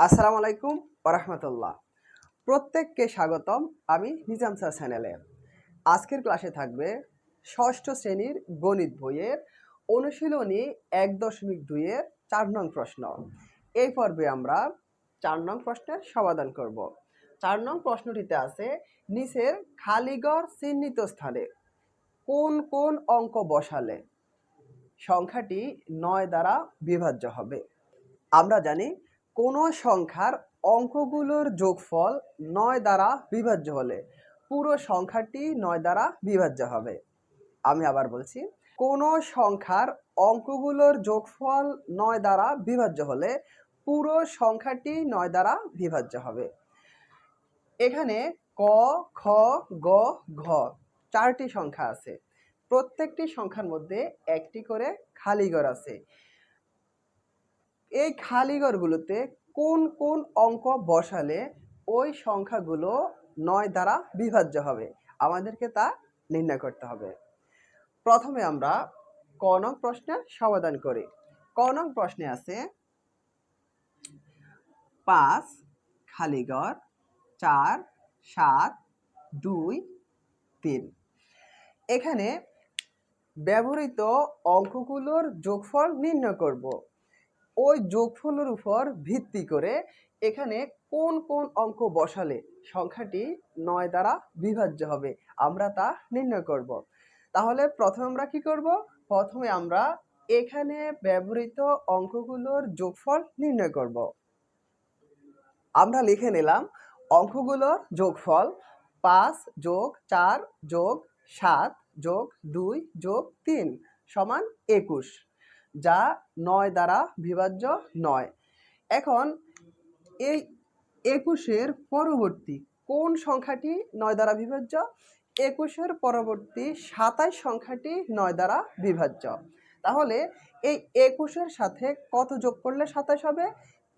আসসালামু আলাইকুম ওরহমতুল্লাহ প্রত্যেককে স্বাগতম আমি নিজাম স্যার চ্যানেলে। আজকের ক্লাসে থাকবে ষষ্ঠ শ্রেণির গণিত বইয়ের অনুশীলনী এক দশমিক দুইয়ের চার নং প্রশ্ন। এই পর্বে আমরা চার নং প্রশ্নের সমাধান করব। চার নং প্রশ্নটিতে আছে, নিচের খালিগড় চিহ্নিত স্থানে কোন কোন অঙ্ক বসালে সংখ্যাটি নয় দ্বারা বিভাজ্য হবে। আমরা জানি কোনো সংখ্যার অঙ্কগুলোর যোগফল নয় দ্বারা বিভাজ্য হলে পুরো সংখ্যাটি নয় দ্বারা বিভাজ্য হবে। আমি আবার বলছি, কোনো সংখ্যার অঙ্কগুলোর যোগফল নয় দ্বারা বিভাজ্য হলে পুরো সংখ্যাটি নয় দ্বারা বিভাজ্য হবে। এখানে ক, খ, গ, ঘ চারটি সংখ্যা আছে। প্রত্যেকটি সংখ্যার মধ্যে একটি করে খালি ঘর আছে। এই খালি ঘরগুলোতে কোন কোন অঙ্ক বসালে ওই সংখ্যাগুলো নয় দ্বারা বিভাজ্য হবে? আমাদেরকে তা নির্ণয় করতে হবে। প্রথমে আমরা ক নং প্রশ্নের সমাধান করি। ক নং প্রশ্নে আছে, পাঁচ খালিঘর চার, সাত, দুই, তিন। এখানে ব্যবহৃত অঙ্কগুলোর যোগফল নির্ণয় করব। ওই যোগফলের উপর ভিত্তি করে এখানে কোন কোন অঙ্ক বসালে সংখ্যাটি নয় দ্বারা বিভাজ্য হবে, আমরা তা নির্ণয় করব। তাহলে প্রথমে আমরা কি করব? প্রথমে আমরা এখানে ব্যবহৃত অঙ্কগুলোর যোগফল নির্ণয় করব। আমরা লিখে নিলাম অঙ্কগুলোর যোগফল পাঁচ যোগ চার যোগ সাত যোগ দুই যোগ তিন সমান একুশ। যা নয় দ্বারা বিভাজ্য নয়। এখন এই একুশের পরবর্তী কোন সংখ্যাটি নয় দ্বারা বিভাজ্য? একুশের পরবর্তী সাতাশ সংখ্যাটি নয় দ্বারা বিভাজ্য। তাহলে এই একুশের সাথে কত যোগ করলে সাতাশ হবে?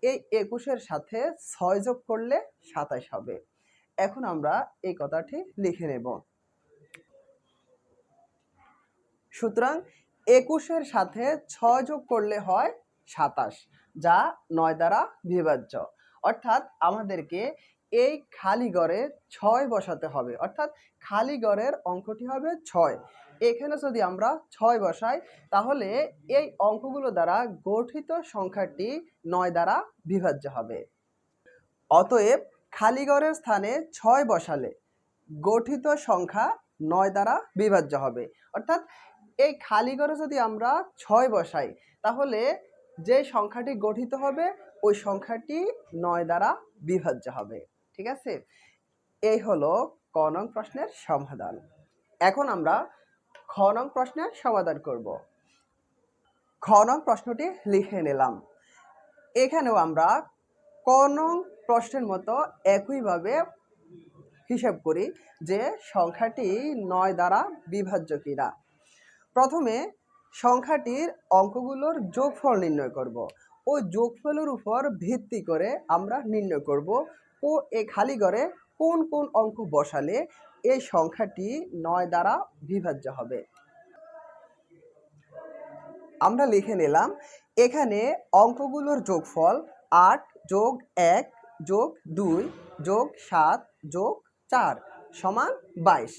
এই একুশের সাথে ছয় যোগ করলে সাতাশ হবে। এখন আমরা এই কথাটি লিখে নেব। সুতরাং একুশের সাথে ছয় যোগ করলে হয় সাতাশ, যা নয় দ্বারা বিভাজ্য। অর্থাৎ আমাদেরকে এই খালি গড়ে ছয় বসাতে হবে। অর্থাৎ খালি গড়ের অঙ্কটি হবে ছয়। এখানে যদি আমরা ছয় বসাই, তাহলে এই অঙ্কগুলো দ্বারা গঠিত সংখ্যাটি নয় দ্বারা বিভাজ্য হবে। অতএব খালি গড়ের স্থানে ছয় বসালে গঠিত সংখ্যা নয় দ্বারা বিভাজ্য হবে। অর্থাৎ এই খালি ঘরে যদি আমরা ছয় বসাই, তাহলে যে সংখ্যাটি গঠিত হবে, ওই সংখ্যাটি নয় দ্বারা বিভাজ্য হবে। ঠিক আছে? এই হলো ক নং প্রশ্নের সমাধান। এখন আমরা খ নং প্রশ্নের সমাধান করব। খ নং প্রশ্নটি লিখে নিলাম। এখানেও আমরা ক নং প্রশ্নের মতো একইভাবে হিসাব করি যে সংখ্যাটি নয় দ্বারা বিভাজ্য কিনা। প্রথমে সংখ্যাটির অঙ্কগুলোর যোগফল নির্ণয় করব। ও যোগফলের উপর ভিত্তি করে আমরা নির্ণয় করব ও এ খালি ঘরে কোন কোন অঙ্ক বসালে এই সংখ্যাটি নয় দ্বারা বিভাজ্য হবে আমরা লিখে নিলাম, এখানে অঙ্কগুলোর যোগফল আট যোগ এক যোগ দুই যোগ সাত যোগ চার সমান বাইশ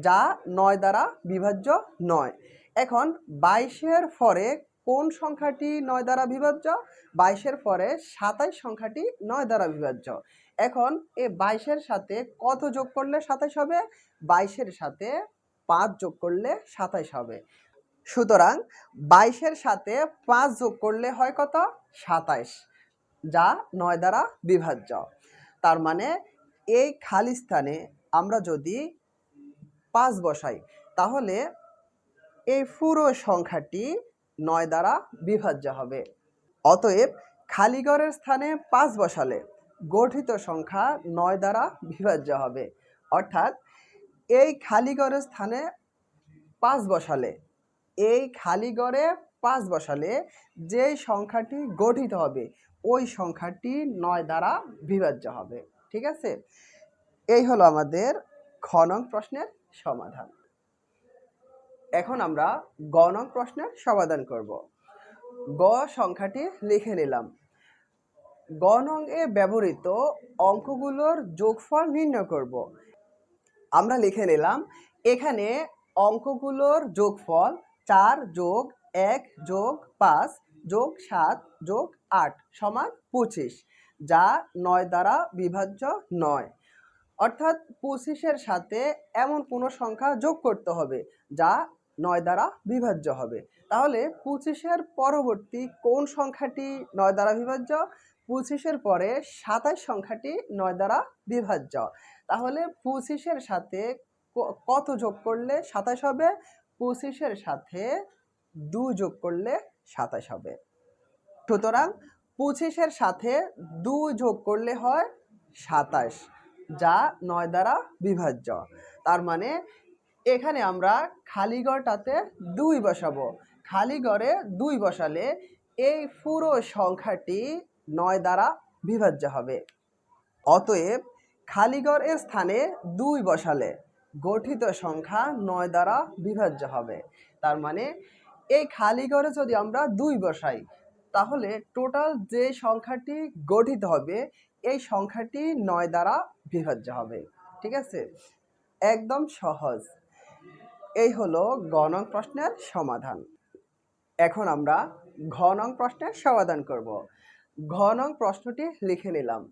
যা নয় দ্বারা বিভাজ্য নয়। এখন বাইশের পরে কোন সংখ্যাটি নয় দ্বারা বিভাজ্য? বাইশের পরে সাতাইশ সংখ্যাটি নয় দ্বারা বিভাজ্য। এখন এ বাইশের সাথে কত যোগ করলে সাতাইশ হবে? বাইশের সাথে পাঁচ যোগ করলে সাতাইশ হবে। সুতরাং বাইশের সাথে পাঁচ যোগ করলে হয় কত? সাতাইশ, যা নয় দ্বারা বিভাজ্য। তার মানে এই খালি স্থানে আমরা যদি পাঁচ বসাই। তাহলে এই পুরো সংখ্যাটি নয় দ্বারা বিভাজ্য হবে। অতএব খালিগড়ের স্থানে পাঁচ বসালে গঠিত সংখ্যা নয় দ্বারা বিভাজ্য হবে। অর্থাৎ এই খালিগড়ের স্থানে পাঁচ বসালে, এই খালিগড়ে পাঁচ বসালে যে সংখ্যাটি গঠিত হবে, ওই সংখ্যাটি নয় দ্বারা বিভাজ্য হবে। ঠিক আছে? এই হলো আমাদের খনন প্রশ্নের সমাধান। এখন আমরা গ নং প্রশ্নের সমাধান করব। গ সংখ্যাটি লিখে নিলাম। গ নং এ ব্যবহৃত অঙ্কগুলোর যোগফল নির্ণয় করব। আমরা লিখে নিলাম, এখানে অঙ্কগুলোর যোগফল চার যোগ এক যোগ পাঁচ যোগ সাত যোগ আট সমান পঁচিশ, যা নয় দ্বারা বিভাজ্য নয়। অর্থাৎ পঁচিশের সাথে এমন কোনো সংখ্যা যোগ করতে হবে, যা নয় দ্বারা বিভাজ্য হবে। তাহলে পঁচিশের পরবর্তী কোন সংখ্যাটি নয় দ্বারা বিভাজ্য? পঁচিশের পরে সাতাশ সংখ্যাটি নয় দ্বারা বিভাজ্য। তাহলে পঁচিশের সাথে কত যোগ করলে সাতাশ হবে? পঁচিশের সাথে দু যোগ করলে সাতাশ হবে। সুতরাং পঁচিশের সাথে দু যোগ করলে হয় সাতাশ। যা নয় দ্বারা বিভাজ্য। তার মানে এখানে আমরা খালিগড়টাতে দুই বসাবো। খালিগড়ে দুই বসালে এই পুরো সংখ্যাটি নয় দ্বারা বিভাজ্য হবে। অতএব খালিগড় এর স্থানে দুই বসালে গঠিত সংখ্যা নয় দ্বারা বিভাজ্য হবে। তার মানে এই খালিগড়ে যদি আমরা দুই বসাই, তাহলে টোটাল যে সংখ্যাটি গঠিত হবে এই সংখ্যাটি নয় দ্বারা বিভাজ্য হবে, ঠিক আছে? একদম সহজ। এই হলো গ নং প্রশ্নের সমাধান। এখন আমরা ঘনং প্রশ্নের সমাধান করব। ঘনং প্রশ্নটি লিখে নিলাম।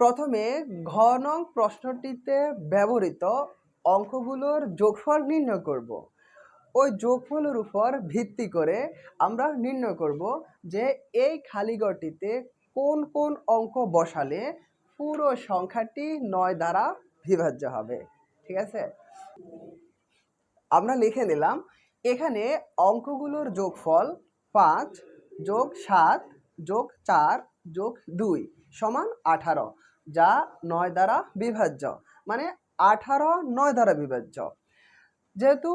প্রথমে ঘনং প্রশ্নটিতে ব্যবহৃত অঙ্কগুলোর যোগফল নির্ণয় করব। ওই যোগফলের উপর ভিত্তি করে আমরা নির্ণয় করব যে এই খালিঘরটিতে কোন কোন অঙ্ক বসালে পুরো সংখ্যাটি নয় দ্বারা বিভাজ্য হবে? ঠিক আছে? আমরা লিখে নিলাম, এখানে অঙ্কগুলোর যোগফল পাঁচ যোগ সাত যোগ চার যোগ দুই সমান আঠারো, যা নয় দ্বারা বিভাজ্য। মানে আঠারো নয় দ্বারা বিভাজ্য। যেহেতু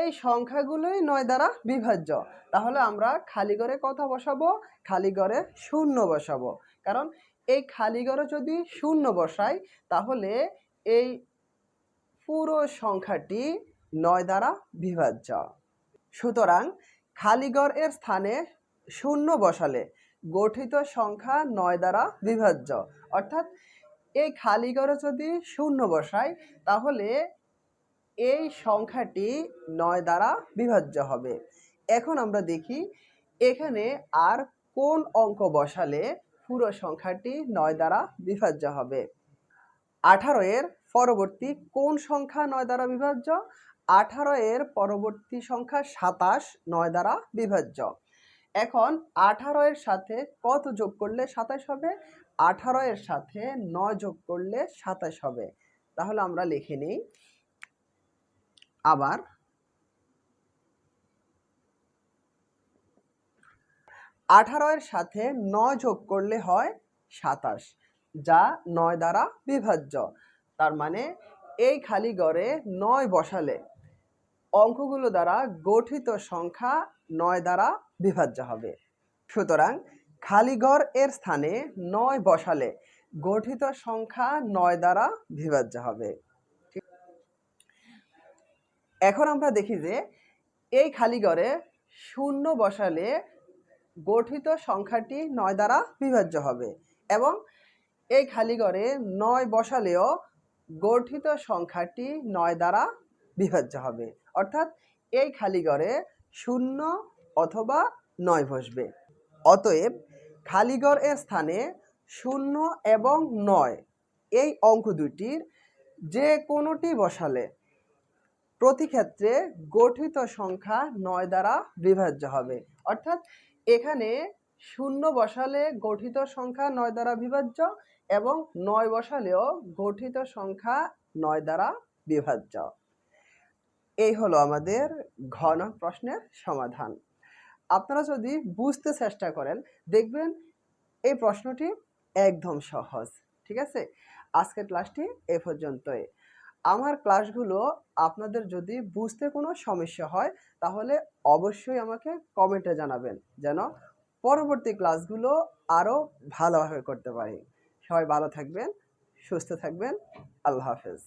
এই সংখ্যাগুলোই নয় দ্বারা বিভাজ্য। তাহলে আমরা খালি ঘরে কথা বসাবো, খালি ঘরে শূন্য বসাবো। কারণ এই খালি ঘরে যদি শূন্য বসাই, তাহলে এই পুরো সংখ্যাটি নয় দ্বারা বিভাজ্য। সুতরাং খালিগড় এর স্থানে শূন্য বসালে গঠিত সংখ্যা নয় দ্বারা বিভাজ্য। অর্থাৎ এই খালিগড়ে যদি শূন্য বসাই, তাহলে এই সংখ্যাটি নয় দ্বারা বিভাজ্য হবে। এখন আমরা দেখি এখানে আর কোন অঙ্ক বসালে পুরো সংখ্যাটি নয় দ্বারা বিভাজ্য হবে। আঠারো এর পরবর্তী কোন সংখ্যা নয় দ্বারা বিভাজ্য? আঠারো এর পরবর্তী সংখ্যা সাতাশ নয় দ্বারা বিভাজ্য। এখন আঠারো এর সাথে কত যোগ করলে সাতাশ হবে? আঠারো এর সাথে নয় যোগ করলে সাতাশ হবে। তাহলে আমরা লিখে নিই। আবার আঠারো এর সাথে নয় যোগ করলে হয় সাতাশ, যা নয় দ্বারা বিভাজ্য। তার মানে এই খালি ঘরে নয় বসালে অঙ্কগুলো দ্বারা গঠিত সংখ্যা নয় দ্বারা বিভাজ্য হবে। সুতরাং খালি ঘর এর স্থানে নয় বসালে গঠিত সংখ্যা নয় দ্বারা বিভাজ্য হবে। এখন আমরা দেখি যে এই খালি শূন্য বসালে গঠিত সংখ্যাটি নয় দ্বারা বিভাজ্য হবে এবং এই খালি নয় বসালেও গঠিত সংখ্যাটি নয় দ্বারা বিভাজ্য হবে। অর্থাৎ এই খালি শূন্য অথবা নয় বসবে। অতএব খালিঘর এর স্থানে শূন্য এবং নয় এই অঙ্ক দুটির যে কোনোটি বসালে প্রতি ক্ষেত্রে গঠিত সংখ্যা নয় দ্বারা বিভাজ্য হবে। অর্থাৎ এখানে শূন্য বসালে গঠিত সংখ্যা নয় দ্বারা বিভাজ্য এবং নয় বসালেও গঠিত সংখ্যা নয় দ্বারা বিভাজ্য। এই হলো আমাদের ঘন প্রশ্নের সমাধান। আপনারা যদি বুঝতে চেষ্টা করেন, দেখবেন এই প্রশ্নটি একদম সহজ, ঠিক আছে? আজকের ক্লাসটি এ পর্যন্তই। আমার ক্লাসগুলো আপনাদের যদি বুঝতে কোনো সমস্যা হয়, তাহলে অবশ্যই আমাকে কমেন্টে জানাবেন, যেন পরবর্তী ক্লাসগুলো আরও ভালোভাবে করতে পারি। সবাই ভালো থাকবেন, সুস্থ থাকবেন, আল্লাহ হাফেজ।